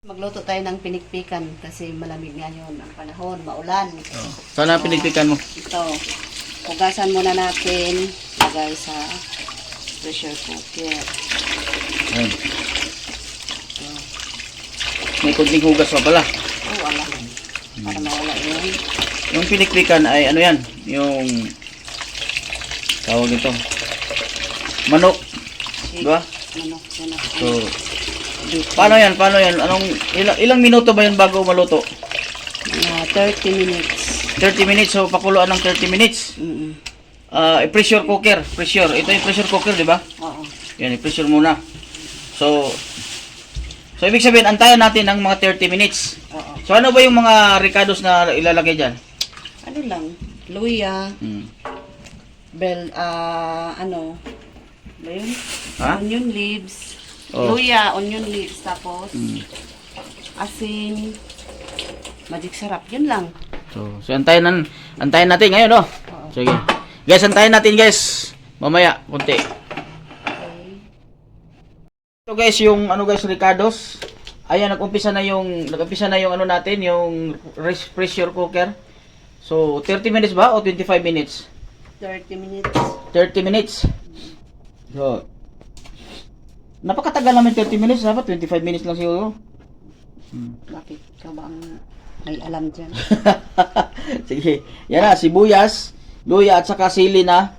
Magluto tayo ng pinikpikan kasi malamig ngayon ang panahon, maulan. Oh. Saan ang pinigpikan mo? Ito, hugasan muna natin, lagay sa pressure cooker. Ayun. May kunting hugas pa pala. Oh, alam. Para mawala yun. Yung pinikpikan ay ano yan? Yung tawag nito. Manok. Diba? Manok, manok. So, Paano yan? Paano yan? Anong, ilang, ilang minuto ba yan bago maluto? Mga 30 minutes. 30 minutes. So, pakuluan ng 30 minutes. Mm Ah, pressure cooker. Pressure. Ito yung pressure cooker, di ba? Oo. Yan, i-pressure muna. So, so ibig sabihin, antayan natin ng mga 30 minutes. Oo. So, ano ba yung mga ricados na ilalagay dyan? Ano lang, luya, Hmm. bell, ah, ano, ba yun? Ha? Onion leaves. Oh. Luya, onion leaves, tapos Hmm. asin, magic sarap. Yun lang. So, so antayin, nan, antayin natin ngayon, oh. Oo. Sige. Guys, antayin natin, guys. Mamaya, kunti. Okay. So, guys, yung ano guys, ricados. Ayan, nag-umpisa na yung nag-umpisa na yung ano natin, yung res- pressure cooker. So, 30 minutes ba o 25 minutes? 30 minutes. 30 minutes. So, napakatagal naman 30 minutes. Dapat 25 minutes lang siguro. Hmm. Bakit? Ikaw ba ang may alam dyan? Sige. Yan na, sibuyas, luya at saka sili na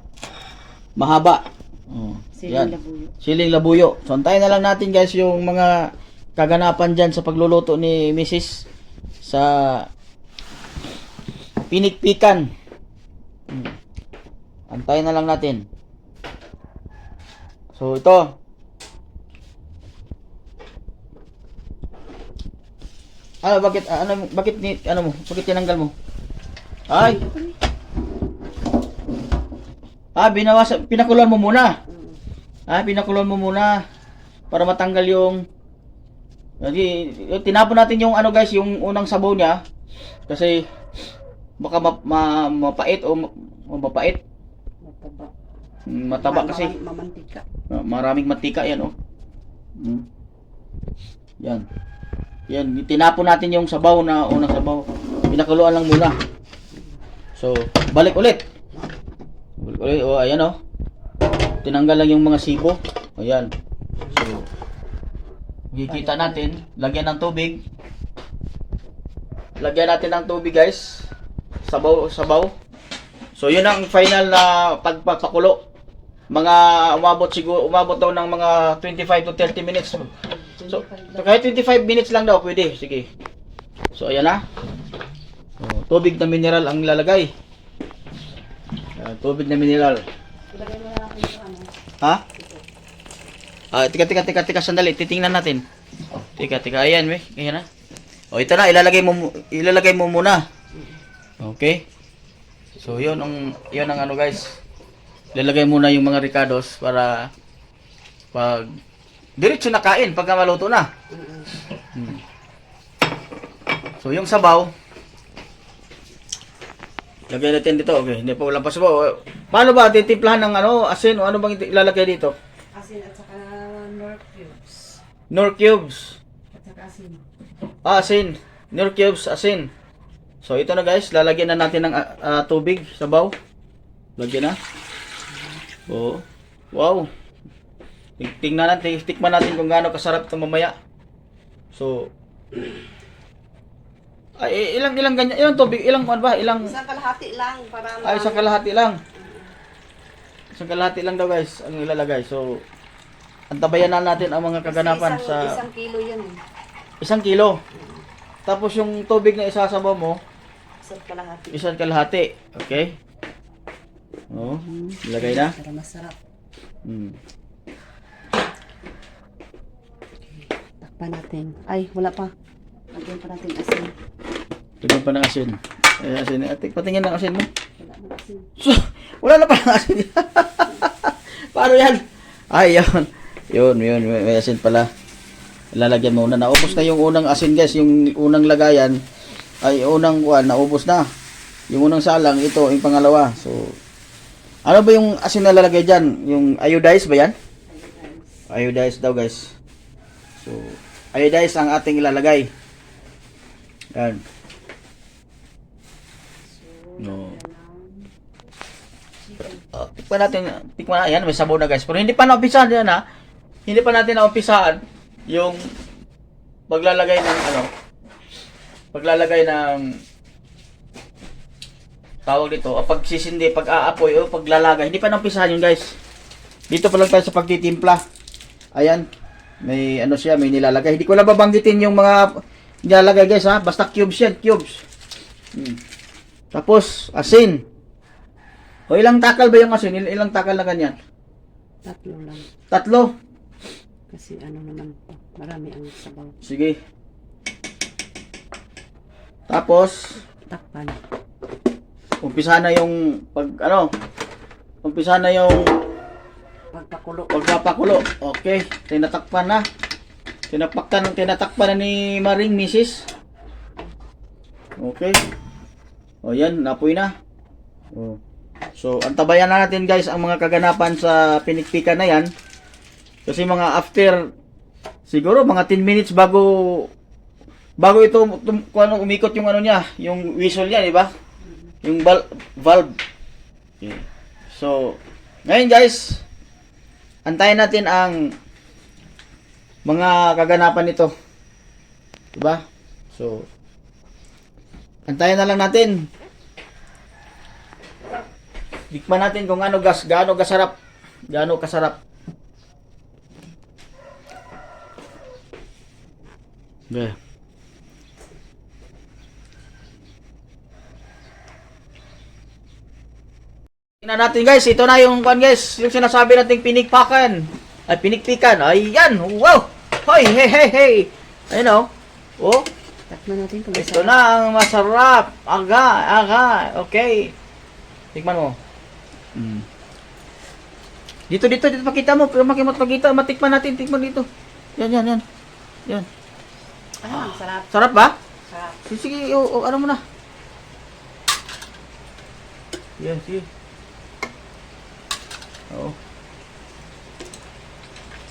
mahaba. Oh, Siling yan. labuyo. Siling labuyo. So, antayin na lang natin guys yung mga kaganapan dyan sa pagluluto ni Mrs. sa pinikpikan. Hmm. Antayin na lang natin. So, ito. Ah, bakit ah, ano bakit ni ano mo? Bakit tinanggal mo? Ay. Ah, binawas pinakulan mo muna. Ah, pinakulan mo muna para matanggal yung tinapon natin yung ano guys, yung unang sabaw niya kasi baka ma, ma- mapait o ma- mapait. Mataba. Mm, Mataba kasi. Ma- mamantika. Maraming mantika yan oh. Mm. Yan. Yan, tinapon natin yung sabaw na unang sabaw. Pinakuluan lang muna. So, balik ulit. Balik ulit. Oh, ayan oh. Tinanggal lang yung mga sibo. Ayan. So, makikita natin, lagyan ng tubig. Lagyan natin ng tubig, guys. Sabaw, sabaw. So, yun ang final na pagpapakulo mga umabot siguro umabot daw ng mga 25 to 30 minutes. So, so kahit 25 minutes lang daw pwede. Sige. So ayan na. So, tubig na mineral ang lalagay. Ayan, tubig na mineral. Ilagay mo na yung ano. Ha? Ah, tika tika tika tika sandali, titingnan natin. Tika tika, ayan we, ayan na. O ito na, ilalagay mo ilalagay mo muna. Okay? So, 'yun ang 'yun ang ano guys. Ilalagay muna yung mga ricados para pag diretso na kain pagka maluto na. Hmm. So, yung sabaw Lagay natin dito. Okay, hindi pa wala pa sabaw. Paano ba titimplahan ng ano, asin o ano bang ilalagay dito? Asin at saka nor cubes. Nor cubes. At saka asin. Ah, asin. Nor cubes, asin. So, ito na guys. Lalagyan na natin ng ah, tubig, sabaw. Lagyan na. Oo. Wow. Ting- Tingnan natin, tikman natin kung gaano kasarap ito mamaya. So, ay, ilang ilang ganyan, ilang tubig, ilang ano ba, ilang Isang kalahati lang para ay isang kalahati lang. Isang kalahati lang daw guys ang ilalagay. So, antabayan na natin ang mga kaganapan isang, sa Isang kilo yan eh. isang kilo. Tapos yung tubig na isasabaw mo, Isang kalahati. isang kalahati. Okay? Oh, ilagay na. Para masarap. Hmm. Takpan natin. Ay, wala pa. Lagyan pa natin asin. Lagyan pa ng asin. Ay, asin. Ate, patingin ng asin mo. Wala na asin. So, wala na pa ng asin. Paano yan? Ay, yun. Yun, yun. May, may asin pala. Lalagyan muna. Naubos na yung unang asin, guys. Yung unang lagayan. Ay, unang kuwan, naubos na. Yung unang salang, ito, yung pangalawa. So, ano ba yung asin na lalagay dyan? Yung iodized ba yan? Iodized daw, guys. So, iodize ang ating ilalagay. Yan. No. Uh, tikman natin, tikman na, yan, may sabaw na guys. Pero hindi pa na-umpisahan yan ha. Hindi pa natin na-umpisahan yung paglalagay ng ano, paglalagay ng tawag dito, o pagsisindi, pag-aapoy, o paglalagay. Hindi pa na-umpisahan yun guys. Dito pa lang tayo sa pagtitimpla. Ayan, may ano siya, may nilalagay. Hindi ko na babanggitin yung mga nilalagay guys ha. Basta cubes yan, cubes. Hmm. Tapos, asin. O ilang takal ba yung asin? Il- ilang takal na ganyan? Tatlo lang. Tatlo. Kasi ano naman po, marami ang sabaw. Sige. Tapos, Takpan. umpisa na yung pag ano, umpisa na yung Pagpakulo. pagpapakulo. Okay, tinatakpan na. Tinapaktan, tinatakpan na ni Maring Mrs. Okay. O yan, napoy na. O. So, antabayan na natin guys ang mga kaganapan sa pinikpikan na yan. Kasi mga after siguro mga 10 minutes bago bago ito tum, ano, umikot yung ano niya, yung whistle niya, di ba? Yung val- valve. Okay. So, ngayon guys, antayin natin ang mga kaganapan nito. Diba? So, antayin na lang natin. Tikman natin kung ano gas, gaano kasarap. Gaano kasarap. Okay. Tingnan natin guys, ito na yung kan guys, yung sinasabi nating pinikpakan. Ay pinikpikan. Ayan, wow. Hoy, hey, hey, hey. Ayun oh. Oh, Takpan natin kung ito na ang masarap. Aga, aga. Okay. Tikman mo. Mm. Dito, dito, dito pakita mo. Pero makimot pakita, matikman natin. Tikman dito. Yan, yan, yan. Yan. Ah, sarap. Sarap ba? Sarap. Sige, sige, o, o, ano mo na. Yan, sige. Oo.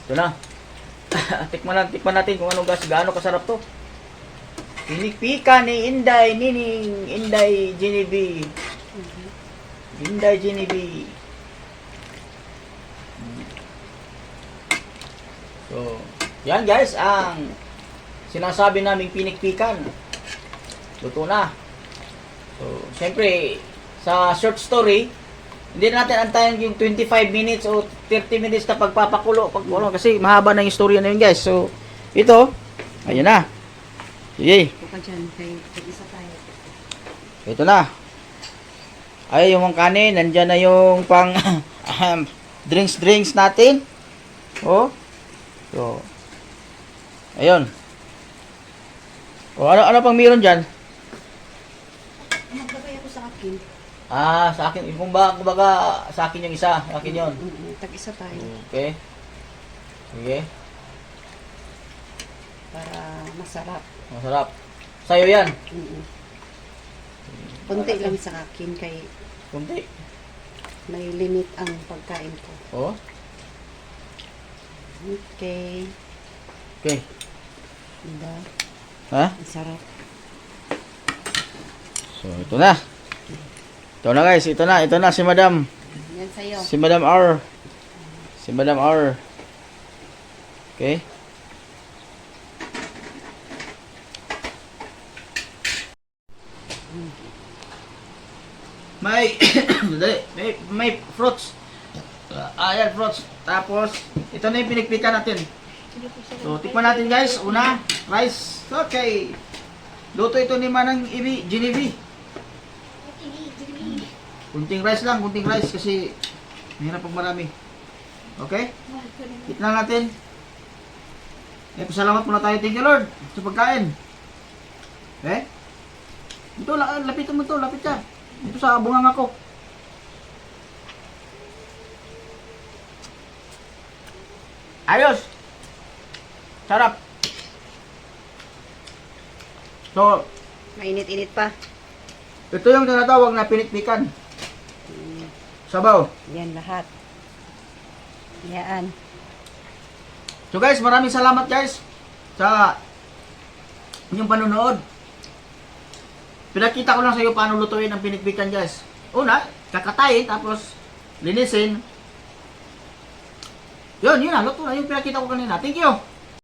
Ito na. tikman natin, tikman natin kung anong gas, gaano kasarap to. Pinikpika ni Inday, Nining, Inday, Genevieve. Inday, Genevieve. So, yan guys, ang sinasabi naming pinikpikan. Luto na. So, syempre, sa short story, hindi na natin antayin yung 25 minutes o 30 minutes na pagpapakulo, pagkulo, kasi mahaba na yung story na yun guys. So, ito, ayun na. Sige, Ito na. Ay, yung mga kanin, nandyan na yung pang ahem, drinks drinks natin. Oh. So, ayun. O, ano, ano pang meron dyan? Magbagay ako sa akin. Ah, sa akin, kung ba, kumbaga, sa akin yung isa, sa akin yun. Mm, Tag-isa tayo. Okay. Sige, Para masarap. masarap. Sa'yo yan. Mm. Kunti lang sa akin kay Kunti. may limit ang pagkain ko. Oh, Okay. okay. Diba? Ha? Ang sarap. So, ito na. Ito na guys, ito na, ito na si Madam. Yan sa'yo. Si Madam R. Si Madam R. Okay. May, may, may fruits. Uh, ayan, fruits. Tapos, ito na yung pinikpikan natin. So, tikman natin guys. Una, rice. Okay. Luto ito ni Manang Ibi, Genevieve. Kunting rice lang, kunting rice kasi mahirap pag marami. Okay? Tikman natin. Eh, pasalamat muna tayo, thank you Lord, sa pagkain. Eh? Ito, la- lapitan mo to, lapit ka. Ito sa bungang ako. Ayos! Sarap! So, Mainit-init pa. ito yung tinatawag na pinikpikan. Sabaw. Yan lahat. Yan. So guys, maraming salamat guys sa yung panonood. Pinakita ko lang sa iyo paano lutuin ang pinikpikan guys. Una, kakatayin tapos linisin. Yun, yun na, luto na yung pinakita ko kanina. Thank you.